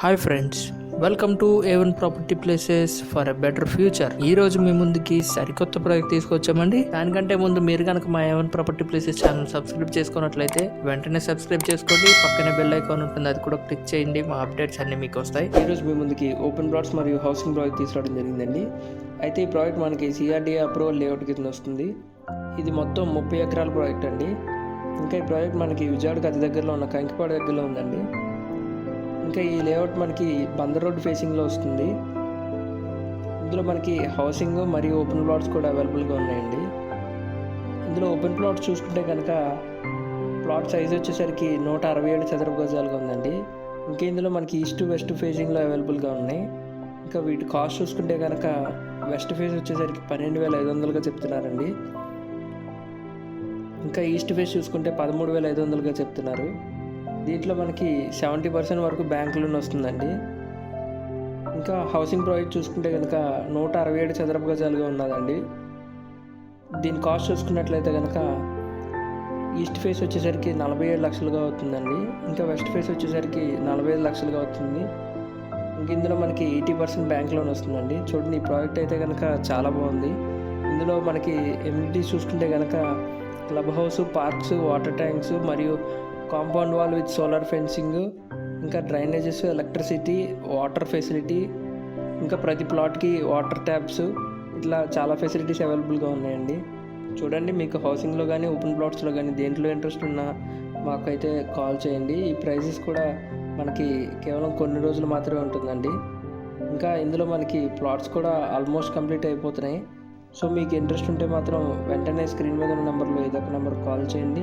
Hi friends welcome to A one property places for a better future ఈ రోజు మీ ముందుకి సరికొత్త ప్రాజెక్ట్ తీసుకొచ్చామండి. దానికంటే ముందు మీరు కనుక మా A one property places channel subscribe చేసుకున్నట్లయితే వెంటనే సబ్స్క్రైబ్ చేసుకోండి. పక్కనే బెల్ ఐకాన్ ఉంటుంది అది కూడా క్లిక్ చేయండి. మా అప్డేట్స్ అన్ని మీకు వస్తాయి. ఈ రోజు మీ ముందుకి ఓపెన్ ప్లాట్స్ మరియు హౌసింగ్ ప్రాజెక్ట్ తీసుకోవడం జరిగిందండి. అయితే ఈ ప్రాజెక్ట్ మనకి సిఆర్డీఏ అప్రూవల్ లేఅవుట్ కింద వస్తుంది. ఇది మొత్తం ముప్పై ఎకరాల ప్రాజెక్ట్ అండి. ఇంకా ఈ ప్రాజెక్ట్ మనకి విజయవాడకి అతి దగ్గరలో ఉన్న కంకిపాడు దగ్గరలో ఉందండి. ఇంకా ఈ లేఅవుట్ మనకి బందర్ రోడ్ ఫేసింగ్లో వస్తుంది. ఇందులో మనకి హౌసింగ్ మరియు ఓపెన్ ప్లాట్స్ కూడా అవైలబుల్గా ఉన్నాయండి. ఇందులో ఓపెన్ ప్లాట్స్ చూసుకుంటే కనుక ప్లాట్ సైజ్ వచ్చేసరికి నూట అరవై ఏడు చదరపు గజాలుగా ఉందండి. ఇంకా ఇందులో మనకి ఈస్ట్ వెస్ట్ ఫేసింగ్లో అవైలబుల్గా ఉన్నాయి. ఇంకా వీటి కాస్ట్ చూసుకుంటే కనుక వెస్ట్ ఫేస్ వచ్చేసరికి పన్నెండు వేల ఐదు వందలుగా చెప్తున్నారండి. ఇంకా ఈస్ట్ ఫేస్ చూసుకుంటే పదమూడు వేల ఐదు వందలుగా చెప్తున్నారు. దీంట్లో మనకి సెవెంటీ పర్సెంట్ వరకు బ్యాంక్ లోన్ వస్తుందండి. ఇంకా హౌసింగ్ ప్రాజెక్ట్ చూసుకుంటే కనుక నూట అరవై ఏడు చదరపు గజాలుగా ఉన్నదండి. దీని కాస్ట్ చూసుకున్నట్లయితే కనుక ఈస్ట్ ఫేస్ వచ్చేసరికి నలభై ఏడు లక్షలుగా అవుతుందండి. ఇంకా వెస్ట్ ఫేస్ వచ్చేసరికి నలభై ఐదు లక్షలుగా అవుతుంది. ఇంక ఇందులో మనకి ఎయిటీ పర్సెంట్ బ్యాంక్ లోన్ వస్తుందండి. చూడండి ఈ ప్రాజెక్ట్ అయితే కనుక చాలా బాగుంది. ఇందులో మనకి ఎమ్యూనిటీస్ చూసుకుంటే కనుక club house parks water tanks మరియు compound wall with solar fencing ఇంకా డ్రైనేజెస్ ఎలక్ట్రిసిటీ వాటర్ ఫెసిలిటీ ఇంకా ప్రతి ప్లాట్కి వాటర్ ట్యాప్స్ ఇట్లా చాలా ఫెసిలిటీస్ అవైలబుల్గా ఉన్నాయండి. చూడండి మీకు హౌసింగ్లో కానీ ఓపెన్ ప్లాట్స్లో కానీ దేంట్లో ఇంట్రెస్ట్ ఉన్నా మాకైతే కాల్ చేయండి. ఈ ప్రైజెస్ కూడా మనకి కేవలం కొన్ని రోజులు మాత్రమే ఉంటుందండి. ఇంకా ఇందులో మనకి ప్లాట్స్ కూడా ఆల్మోస్ట్ కంప్లీట్ అయిపోతున్నాయి. సో మీకు ఇంట్రెస్ట్ ఉంటే మాత్రం వెంటనే స్క్రీన్ మీద ఉన్న నెంబర్లో ఏదో ఒక నెంబర్ కాల్ చేయండి.